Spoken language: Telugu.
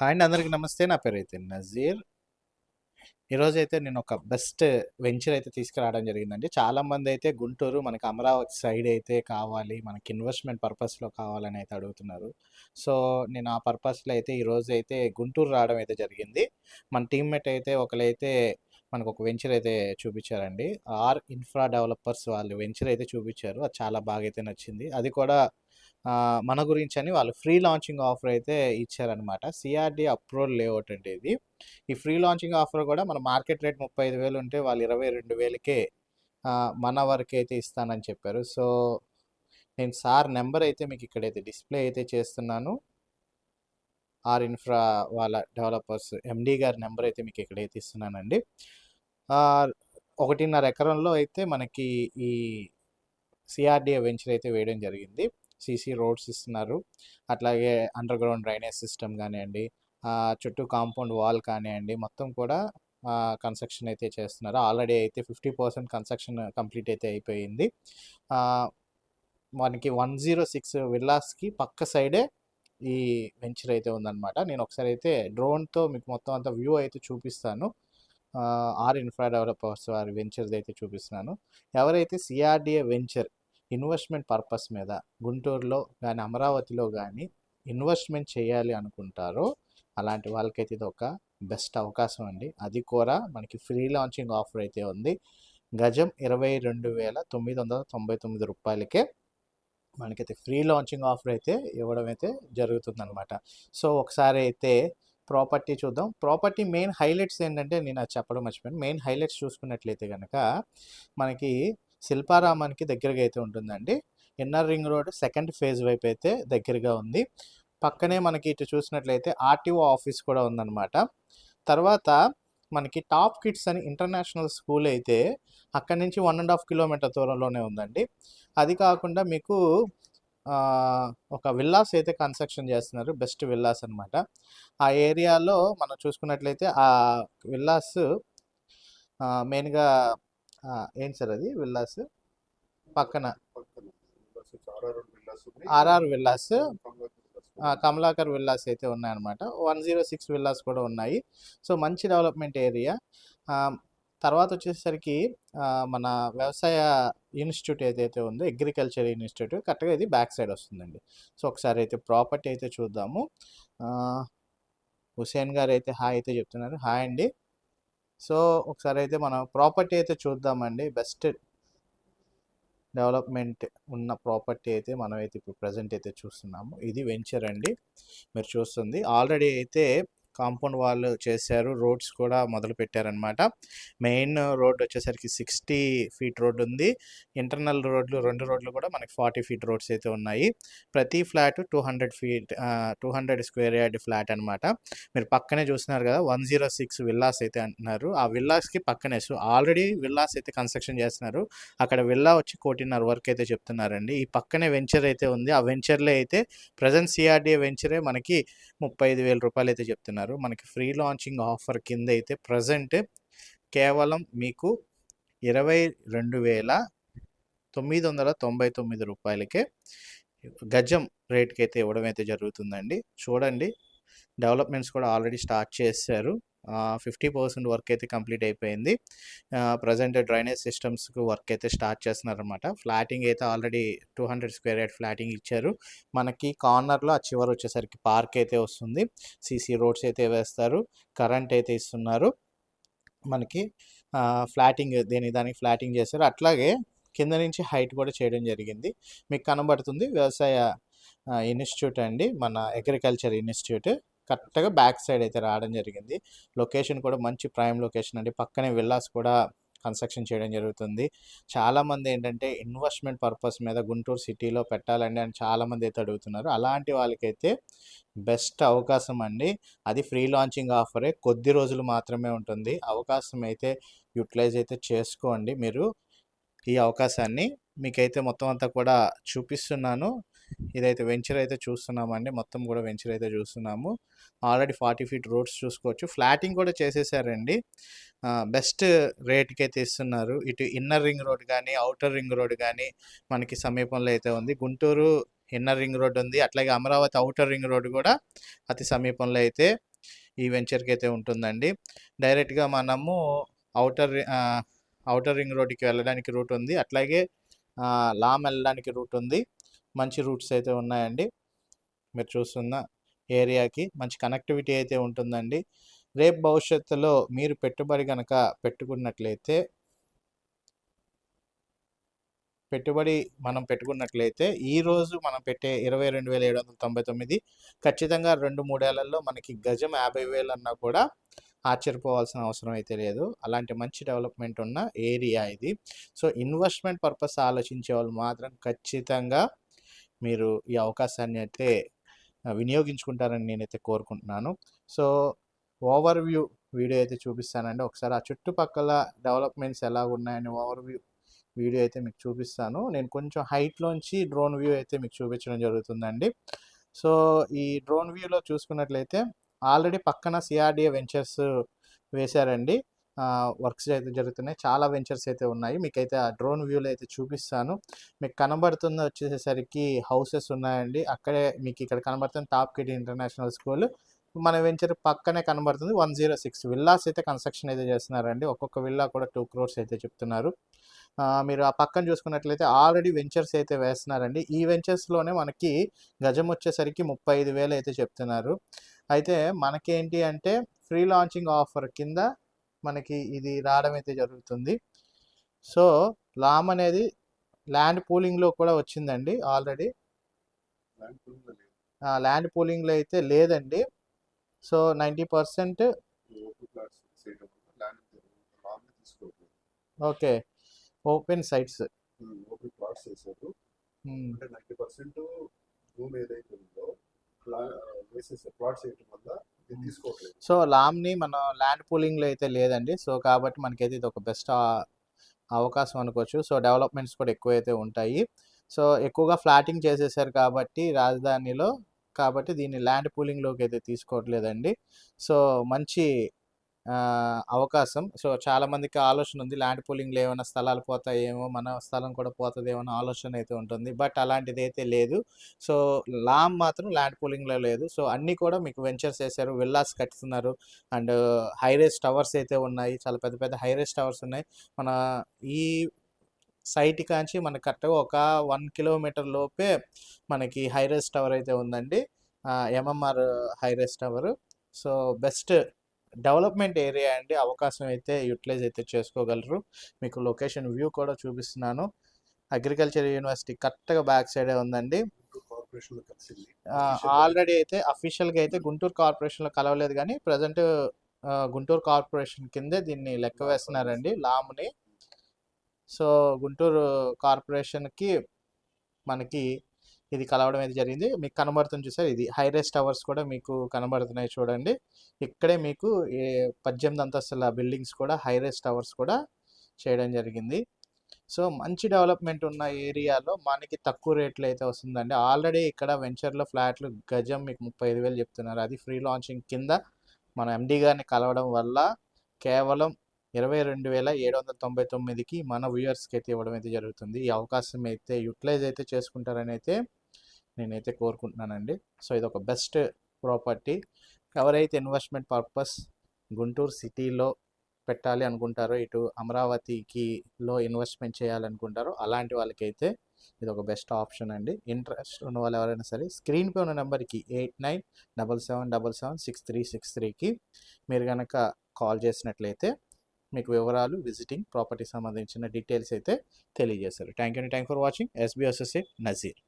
హాయ్ అండి అందరికీ నమస్తే. నా పేరు అయితే నజీర్. ఈరోజు అయితే నేను ఒక బెస్ట్ వెంచర్ అయితే తీసుకురావడం జరిగిందండి. చాలా మంది అయితే గుంటూరు మనకి అమరావతి సైడ్ అయితే కావాలి మనకి ఇన్వెస్ట్మెంట్ పర్పస్లో కావాలని అయితే అడుగుతున్నారు. సో నేను ఆ పర్పస్లో అయితే ఈరోజు అయితే గుంటూరు రావడం అయితే జరిగింది. మన టీమ్మేట్ అయితే ఒకరైతే మనకు ఒక వెంచర్ అయితే చూపించారండి. ఆర్ ఇన్ఫ్రా డెవలపర్స్ వాళ్ళు వెంచర్ అయితే చూపించారు. అది చాలా బాగా అయితే నచ్చింది. అది కూడా మన గురించి అని వాళ్ళు ఫ్రీ లాంచింగ్ ఆఫర్ అయితే ఇచ్చారనమాట సిఆర్డి అప్రూవల్ లేఅవుట్ అంటే ఇది. ఈ ఫ్రీ లాంచింగ్ ఆఫర్ కూడా మన మార్కెట్ రేట్ ముప్పై ఐదు వేలు ఉంటే వాళ్ళు ఇరవై రెండు వేలకే మన వరకు అయితే ఇస్తానని చెప్పారు. సో నేను సార్ నెంబర్ అయితే మీకు ఇక్కడైతే డిస్ప్లే అయితే చేస్తున్నాను. ఆర్ ఇన్ఫ్రా వాళ్ళ డెవలపర్స్ ఎండి గారి నెంబర్ అయితే మీకు ఇక్కడైతే ఇస్తున్నానండి. ఒకటిన్నర ఎకరంలో అయితే మనకి ఈ సిఆర్డిఏ వెంచర్ అయితే వేయడం జరిగింది. సీసీ రోడ్స్ ఇస్తున్నారు. అట్లాగే అండర్ గ్రౌండ్ డ్రైనేజ్ సిస్టమ్ కానివ్వండి చుట్టూ కాంపౌండ్ వాల్ కానివ్వండి మొత్తం కూడా కన్స్ట్రక్షన్ అయితే చేస్తున్నారు. ఆల్రెడీ అయితే ఫిఫ్టీ పర్సెంట్ కన్స్ట్రక్షన్ కంప్లీట్ అయితే అయిపోయింది. మనకి వన్ జీరో సిక్స్ విల్లాస్కి పక్క సైడే ఈ వెంచర్ అయితే ఉందన్నమాట. నేను ఒకసారి అయితే డ్రోన్తో మీకు మొత్తం అంతా వ్యూ అయితే చూపిస్తాను. ఆర్ ఇన్ఫ్రా డెవలపర్స్ వారి వెంచర్ది అయితే చూపిస్తున్నాను. ఎవరైతే సిఆర్డిఏ వెంచర్ ఇన్వెస్ట్మెంట్ పర్పస్ మీద గుంటూరులో కానీ అమరావతిలో కానీ ఇన్వెస్ట్మెంట్ చేయాలి అనుకుంటారో అలాంటి వాళ్ళకైతే ఇది ఒక బెస్ట్ అవకాశం అండి. అది కూడా మనకి ఫ్రీ లాంచింగ్ ఆఫర్ అయితే ఉంది. గజం ఇరవై రెండు వేల తొమ్మిది వందల తొంభై తొమ్మిది రూపాయలకే మనకైతే ఫ్రీ లాంచింగ్ ఆఫర్ అయితే ఇవ్వడం అయితే జరుగుతుందనమాట సో ఒకసారి అయితే ప్రాపర్టీ చూద్దాం. ప్రాపర్టీ మెయిన్ హైలైట్స్ ఏంటంటే నేను అది చెప్పడం మర్చిపోయాను. మెయిన్ హైలైట్స్ చూసుకున్నట్లయితే కనుక మనకి శిల్పారామానికి దగ్గరగా అయితే ఉంటుందండి. Inner ring road second phase వైపు అయితే దగ్గరగా ఉంది. పక్కనే మనకి ఇటు చూసినట్లయితే ఆర్టీఓ ఆఫీస్ కూడా ఉందన్నమాట. తర్వాత మనకి టాప్ కిడ్స్ అని ఇంటర్నేషనల్ స్కూల్ అయితే అక్కడి నుంచి వన్ అండ్ హాఫ్ కిలోమీటర్ దూరంలోనే ఉందండి. అది కాకుండా మీకు ఒక విల్లాస్ అయితే కన్స్ట్రక్షన్ చేస్తున్నారు. బెస్ట్ విల్లాస్ అనమాట ఆ ఏరియాలో మనం చూసుకున్నట్లయితే ఆ విల్లాస్ మెయిన్గా ఏంటి సార్ అది? విల్లాస్? పక్కన. RR villas. కమలాకర్ విల్లాస్ అయితే ఉన్నాయన్నమాట. వన్ జీరో సిక్స్ విల్లాస్ కూడా ఉన్నాయి. సో మంచి డెవలప్మెంట్ ఏరియా. తర్వాత వచ్చేసరికి మన వ్యవసాయ ఇన్స్టిట్యూట్ ఏదైతే ఉందో అగ్రికల్చర్ ఇన్స్టిట్యూట్ కరెక్ట్గా ఇది బ్యాక్ సైడ్ వస్తుందండి. సో ఒకసారి అయితే ప్రాపర్టీ అయితే చూద్దాము. హుసేన్ గారు అయితే హాయ్ అయితే చెప్తున్నారు. హాయ్ అండి. సో ఒకసారి అయితే మనం ప్రాపర్టీ అయితే చూద్దామండి. బెస్ట్ డెవలప్మెంట్ ఉన్న ప్రాపర్టీ అయితే మనం అయితే ఇప్పుడు ప్రజెంట్ అయితే చూస్తున్నాము. ఇది వెంచర్ అండి. మీరు చూస్తుంది. ఆల్రెడీ అయితే కాంపౌండ్ వాల్ చేశారు రోడ్స్ కూడా మొదలు పెట్టారనమాట మెయిన్ రోడ్ వచ్చేసరికి సిక్స్టీ ఫీట్ రోడ్ ఉంది. ఇంటర్నల్ రోడ్లు రెండు రోడ్లు కూడా మనకి ఫార్టీ ఫీట్ రోడ్స్ అయితే ఉన్నాయి. ప్రతి flat two hundred feet two hundred square yard flat అనమాట మీరు పక్కనే చూస్తున్నారు కదా వన్ జీరో సిక్స్ విల్లాస్ అయితే అంటున్నారు. ఆ విల్లాస్కి పక్కనే సో ఆల్రెడీ విల్లాస్ అయితే కన్స్ట్రక్షన్ చేస్తున్నారు. అక్కడ విల్లా వచ్చి కోటిన్నర వరకు అయితే చెప్తున్నారండి. ఈ పక్కనే వెంచర్ అయితే ఉంది. ఆ వెంచర్లో అయితే ప్రజెంట్ సిఆర్డీఏ వెంచరే మనకి ముప్పై ఐదు వేల రూపాయలు అయితే చెప్తున్నారు. మనకి ఫ్రీ లాంచింగ్ ఆఫర్ కింద అయితే ప్రజెంట్ కేవలం మీకు ఇరవై రెండు వేల తొమ్మిది వందల తొంభై తొమ్మిది రూపాయలకే గజం రేట్కి అయితే ఇవ్వడం అయితే జరుగుతుందండి. చూడండి. డెవలప్మెంట్స్ కూడా ఆల్రెడీ స్టార్ట్ చేశారు. ఫిఫ్టీ పర్సెంట్ వర్క్ అయితే కంప్లీట్ అయిపోయింది. ప్రజెంట్ డ్రైనేజ్ సిస్టమ్స్కి వర్క్ అయితే స్టార్ట్ చేస్తున్నారనమాట ఫ్లాటింగ్ అయితే already two hundred square yard flatting ఇచ్చారు. మనకి కార్నర్లో ఆ చివరి వచ్చేసరికి పార్క్ అయితే వస్తుంది. సీసీ రోడ్స్ అయితే వేస్తారు. కరెంట్ అయితే ఇస్తున్నారు. మనకి ఫ్లాటింగ్ దేని దానికి ఫ్లాటింగ్ చేశారు. అట్లాగే కింద నుంచి హైట్ కూడా చేయడం జరిగింది. మీకు కనబడుతుంది. వ్యవసాయ ఇన్స్టిట్యూట్ అండి. మన అగ్రికల్చర్ ఇన్స్టిట్యూట్. కరెక్ట్గా బ్యాక్ సైడ్ అయితే రావడం జరిగింది. లొకేషన్ కూడా మంచి ప్రైమ్ లొకేషన్ అండి. పక్కనే విల్లాస్ కూడా కన్స్ట్రక్షన్ చేయడం జరుగుతుంది. చాలామంది ఏంటంటే ఇన్వెస్ట్మెంట్ పర్పస్ మీద గుంటూరు సిటీలో పెట్టాలండి అని చాలామంది అయితే అడుగుతున్నారు. అలాంటి వాళ్ళకైతే బెస్ట్ అవకాశం అండి. అది ఫ్రీ లాంచింగ్ ఆఫరే. కొద్ది రోజులు మాత్రమే ఉంటుంది. అవకాశం అయితే యూటిలైజ్ అయితే చేసుకోండి. మీరు ఈ అవకాశాన్ని మీకైతే మొత్తం అంతా కూడా చూపిస్తున్నాను. ఇదైతే వెంచర్ అయితే చూస్తున్నామండి మొత్తం కూడా వెంచర్ అయితే చూస్తున్నాము. ఆల్రెడీ ఫార్టీ ఫీట్ రోడ్స్ చూసుకోవచ్చు. ఫ్లాటింగ్ కూడా చేసేసారండి. బెస్ట్ రేట్కి అయితే ఇస్తున్నారు. ఇటు ఇన్నర్ రింగ్ రోడ్ కానీ అవుటర్ రింగ్ రోడ్ కానీ మనకి సమీపంలో అయితే ఉంది. గుంటూరు ఇన్నర్ రింగ్ రోడ్ ఉంది. అట్లాగే అమరావతి అవుటర్ రింగ్ రోడ్ కూడా అతి సమీపంలో అయితే ఈ వెంచర్కి అయితే ఉంటుందండి. డైరెక్ట్గా మనము అవుటర్ అవుటర్ రింగ్ రోడ్కి వెళ్ళడానికి రూట్ ఉంది. అట్లాగే లామ్ వెళ్ళడానికి రూట్ ఉంది. మంచి రూట్స్ అయితే ఉన్నాయండి. మీరు చూస్తున్న ఏరియాకి మంచి కనెక్టివిటీ అయితే ఉంటుందండి. రేపు భవిష్యత్తులో మీరు పెట్టుబడి కనుక పెట్టుకున్నట్లయితే పెట్టుబడి మనం పెట్టుకున్నట్లయితే ఈ రోజు మనం పెట్టే ఇరవై రెండు వేల ఏడు వందల తొంభై తొమ్మిది ఖచ్చితంగా రెండు మూడేళ్ళలో మనకి గజం యాభై వేలు అన్నా కూడా ఆశ్చర్యపోవాల్సిన అవసరం అయితే లేదు. అలాంటి మంచి డెవలప్మెంట్ ఉన్న ఏరియా ఇది. సో ఇన్వెస్ట్మెంట్ పర్పస్ ఆలోచించే వాళ్ళు మాత్రం ఖచ్చితంగా మీరు ఈ అవకాశాన్ని అయితే వినియోగించుకుంటారని నేనైతే కోరుకుంటున్నాను. సో ఓవర్ వ్యూ వీడియో అయితే చూపిస్తానండి. ఒకసారి ఆ చుట్టుపక్కల డెవలప్మెంట్స్ ఎలా ఉన్నాయని ఓవర్ వ్యూ వీడియో అయితే మీకు చూపిస్తాను. నేను కొంచెం హైట్లోంచి డ్రోన్ వ్యూ అయితే మీకు చూపించడం జరుగుతుందండి. సో ఈ డ్రోన్ వ్యూలో చూసుకున్నట్లయితే ఆల్రెడీ పక్కన సిఆర్డిఏ వెంచర్స్ వేశారండి. వర్క్స్ అయితే జరుగుతున్నాయి. చాలా వెంచర్స్ అయితే ఉన్నాయి. మీకైతే ఆ డ్రోన్ వ్యూలో అయితే చూపిస్తాను. మీకు కనబడుతుంది వచ్చేసరికి హౌసెస్ ఉన్నాయండి. అక్కడే మీకు ఇక్కడ కనబడుతుంది టాప్ కిడ్ ఇంటర్నేషనల్ స్కూల్. మన వెంచర్ పక్కనే కనబడుతుంది వన్ జీరో సిక్స్. విల్లాస్ అయితే కన్స్ట్రక్షన్ అయితే చేస్తున్నారండి. ఒక్కొక్క విల్లా కూడా టూ క్రోర్స్ అయితే చెప్తున్నారు. మీరు ఆ పక్కన చూసుకున్నట్లయితే ఆల్రెడీ వెంచర్స్ అయితే వేస్తున్నారండి. ఈ వెంచర్స్లోనే మనకి గజం వచ్చేసరికి ముప్పై ఐదు వేలు అయితే చెప్తున్నారు. అయితే మనకేంటి అంటే ఫ్రీ లాంచింగ్ ఆఫర్ కింద మనకి ఇది రావడం అయితే జరుగుతుంది. సో లామ్ అనేది ల్యాండ్ పూలింగ్లో కూడా వచ్చిందండి ఆల్రెడీ. ల్యాండ్ పూలింగ్లో అయితే లేదండి. So ninety percent okay. Open sites. Open plots చేశారు అంటే నైంటీ పర్సెంట్ భూమి ఏదైతే ఉందో ప్లా వేసేసే ప్లాట్స్ చేయడం వల్ల ఇది తీసుకోవట్లేదు. సో లామ్ని మనం ల్యాండ్ పూలింగ్లో అయితే లేదండి. సో కాబట్టి మనకైతే ఇది ఒక బెస్ట్ అవకాశం అనుకోవచ్చు. సో డెవలప్మెంట్స్ కూడా ఎక్కువ అయితే ఉంటాయి. సో ఎక్కువగా ఫ్లాటింగ్ చేసేసారు కాబట్టి రాజధానిలో కాబట్టి దీన్ని ల్యాండ్ పూలింగ్లోకి అయితే తీసుకోవట్లేదండి. సో మంచి అవకాశం. సో చాలా మందికి ఆలోచన ఉంది. ల్యాండ్ పూలింగ్లో ఏమైనా స్థలాలు పోతాయేమో మన స్థలం కూడా పోతుందేమో ఆలోచన అయితే ఉంటుంది. బట్ అలాంటిది అయితే లేదు. సో లామ్ మాత్రం ల్యాండ్ పూలింగ్లో లేదు. సో అన్నీ కూడా మీకు వెంచర్స్ చేశారు విల్లాస్ కట్టుతున్నారు. అండ్ హైరేస్ టవర్స్ అయితే ఉన్నాయి. చాలా పెద్ద పెద్ద హైరేస్ టవర్స్ ఉన్నాయి. మన ఈ సైట్ కాంచి మనకి కరెక్ట్గా ఒక వన్ కిలోమీటర్ లోపే మనకి హైరేస్ టవర్ అయితే ఉందండి. MMR high rise tower. So best development area అండి. అవకాశం అయితే యూటిలైజ్ అయితే చేసుకోగలరు. మీకు లొకేషన్ వ్యూ కూడా చూపిస్తున్నాను. అగ్రికల్చర్ యూనివర్సిటీ కరెక్ట్గా బ్యాక్ సైడే ఉందండి. ఆల్రెడీ అయితే అఫీషియల్గా అయితే గుంటూరు కార్పొరేషన్లో కలవలేదు కానీ ప్రజెంట్ గుంటూరు కార్పొరేషన్ కిందే దీన్ని లెక్క వేస్తున్నారండి లామ్ని. సో గుంటూరు కార్పొరేషన్కి మనకి ఇది కలవడం అయితే జరిగింది. మీకు కనబడుతుంది చూసారు? ఇది హైరేస్ టవర్స్ కూడా మీకు కనబడుతున్నాయి చూడండి. ఇక్కడే మీకు ఏ పద్దెనిమిది అంతస్తుల బిల్డింగ్స్ కూడా హైరేస్ టవర్స్ కూడా చేయడం జరిగింది. సో మంచి డెవలప్మెంట్ ఉన్న ఏరియాలో మనకి తక్కువ రేట్లు అయితే వస్తుందండి. ఆల్రెడీ ఇక్కడ వెంచర్లో ఫ్లాట్లు గజం మీకు ముప్పై ఐదు వేలు చెప్తున్నారు. అది ఫ్రీ లాంచింగ్ కింద మన ఎండి గారిని కలవడం వల్ల కేవలం ఇరవై రెండు వేల ఏడు వందల తొంభై తొమ్మిదికి మన వ్యూయర్స్కి అయితే ఇవ్వడం అయితే జరుగుతుంది ఈ అవకాశం అయితే యూటిలైజ్ అయితే చేసుకుంటారని అయితే నేనైతే కోరుకుంటున్నానండి. సో ఇది ఒక బెస్ట్ ప్రాపర్టీ. ఎవరైతే ఇన్వెస్ట్మెంట్ పర్పస్ గుంటూరు సిటీలో పెట్టాలి అనుకుంటారో ఇటు అమరావతికి లో ఇన్వెస్ట్మెంట్ చేయాలనుకుంటారో అలాంటి వాళ్ళకైతే ఇది ఒక బెస్ట్ ఆప్షన్ అండి. ఇంట్రెస్ట్ ఉన్న వాళ్ళు ఎవరైనా సరే స్క్రీన్పై ఉన్న నెంబర్కి eight nine double seven double seven six three six త్రీకి మీరు కనుక కాల్ చేసినట్లయితే మీకు వివరాలు విజిటింగ్ ప్రాపర్టీ సంబంధించిన డీటెయిల్స్ అయితే తెలియజేస్తారు. Thank you thank for watching. SBSSA Nazeer.